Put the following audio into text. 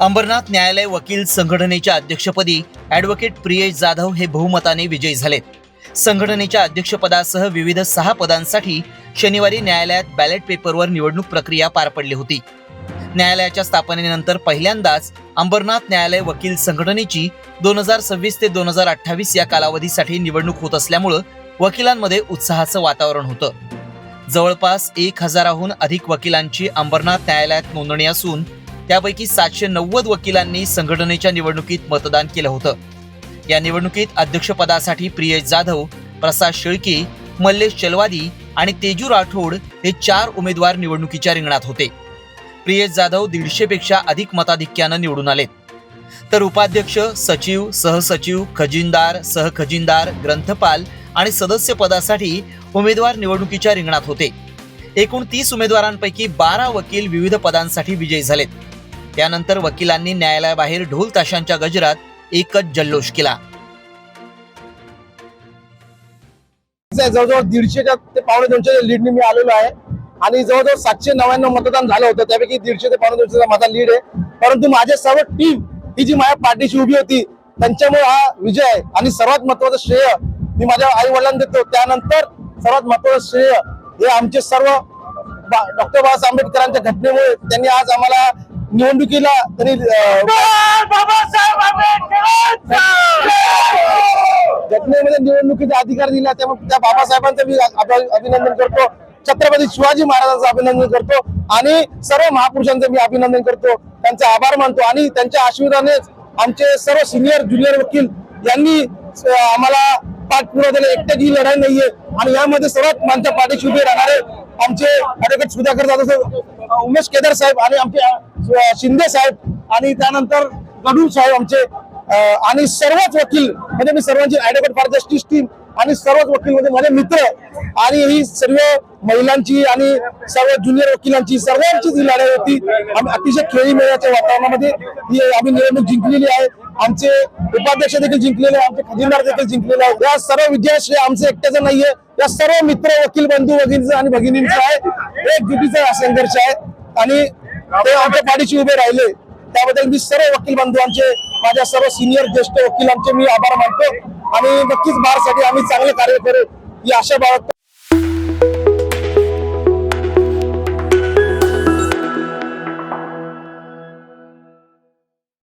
अंबरनाथ न्यायालय वकील संघटनेच्या अध्यक्षपदी ॲडव्होकेट प्रियेश जाधव हे बहुमताने विजयी झालेत. संघटनेच्या अध्यक्षपदासह विविध सहा पदांसाठी शनिवारी न्यायालयात बॅलेट पेपरवर निवडणूक प्रक्रिया पार पडली होती. न्यायालयाच्या स्थापनेनंतर पहिल्यांदाच अंबरनाथ न्यायालय वकील संघटनेची दोन हजार सव्वीस ते दोन हजार अठ्ठावीस या कालावधीसाठी निवडणूक होत असल्यामुळं वकिलांमध्ये उत्साहाचं वातावरण होतं. जवळपास एक हजाराहून अधिक वकिलांची अंबरनाथ न्यायालयात नोंदणी असून त्यापैकी सातशे नव्वद वकिलांनी संघटनेच्या निवडणुकीत मतदान केलं होतं. या निवडणुकीत अध्यक्षपदासाठी प्रियेश जाधव प्रसाद शेळके मल्लेश चलवादी आणि तेजू राठोड हे चार उमेदवार निवडणुकीच्या रिंगणात होते. प्रियेश जाधव दीडशेपेक्षा अधिक मताधिक्यानं निवडून आलेत. तर उपाध्यक्ष सचिव सहसचिव खजिनदार सहखजिनदार ग्रंथपाल आणि सदस्य पदासाठी उमेदवार निवडणुकीच्या रिंगणात होते. एकूण तीस उमेदवारांपैकी बारा वकील विविध पदांसाठी विजयी झालेत. त्यानंतर वकिलांनी न्यायालयाबाहेर ढोल ताशांच्या गजरात एकच जल्लोष केला. जवळजवळ दीडशेच्या ते पावणे दोनशे लीडने मी आलेलो आहे. आणि जवळजवळ सातशे नव्याण्णव मतदान झालं होतं त्यापैकी दीडशे ते पावणे दोनशेचा माझा लीड आहे. परंतु माझे सर्व टीम ही जी माझ्या पाठीशी उभी होती त्यांच्यामुळे हा विजय आहे. आणि सर्वात महत्वाचं श्रेय मी माझ्या आई वडिलांना देतो. त्यानंतर सर्वात महत्वाचं श्रेय हे आमचे सर्व डॉक्टर बाबासाहेब आंबेडकरांच्या घटनेमुळे त्यांनी आज आम्हाला निवडणुकीला तरी घटनेमध्ये निवडणुकीचा अधिकार दिला त्यामुळे त्या बाबासाहेबांचं मी अभिनंदन करतो. छत्रपती शिवाजी महाराजांचं अभिनंदन करतो. आणि सर्व महापुरुषांचं मी अभिनंदन करतो. त्यांचे आभार मानतो. आणि त्यांच्या आशीर्वादानेच आमचे सर्व सिनियर ज्युनियर वकील यांनी आम्हाला पाठपुरा दिला. एकट्याची ही लढाई नाहीये. आणि यामध्ये सर्वात मानच्या पाठीशी उभे राहणारे आमचे ऍडव्होकेट सुधाकर जाधव उमेश केदार साहेब आणि आमचे शिंदे साहेब आणि त्यानंतर गडू साहेब आमचे आणि सर्वच वकील म्हणजे मी सर्वांची ऍडव्होकेट फॉर जस्टिस टीम आणि सर्वच वकील म्हणजे माझे मित्र आणि ही सर्व महिलांची आणि सर्व ज्युनियर वकिलांची सर्वांची ही लढाई होती. आम्ही अतिशय खेळीमेळ्याच्या वातावरणामध्ये ही आम्ही निवडणूक जिंकलेली आहे. आमचे उपाध्यक्ष देखील जिंकलेले आमचे खजिनदार देखील जिंकलेले आहे या सर्व विजयाश्रय आमचं एकट्याचं नाहीये. या सर्व मित्र वकील बंधू वगैरेचं आणि भगिनींचं आहे. एक जुटीचा संघर्ष आहे. आणि ते आमच्या पाठीशी उभे राहिले. त्याबद्दल मी सर्व वकील बंधूंचे माझ्या सर्व सिनियर ज्येष्ठ वकिलांचे मी आभार मानतो. आणि नक्कीच बारसाठी आम्ही चांगले कार्य करू. ही आशा बाळगतो.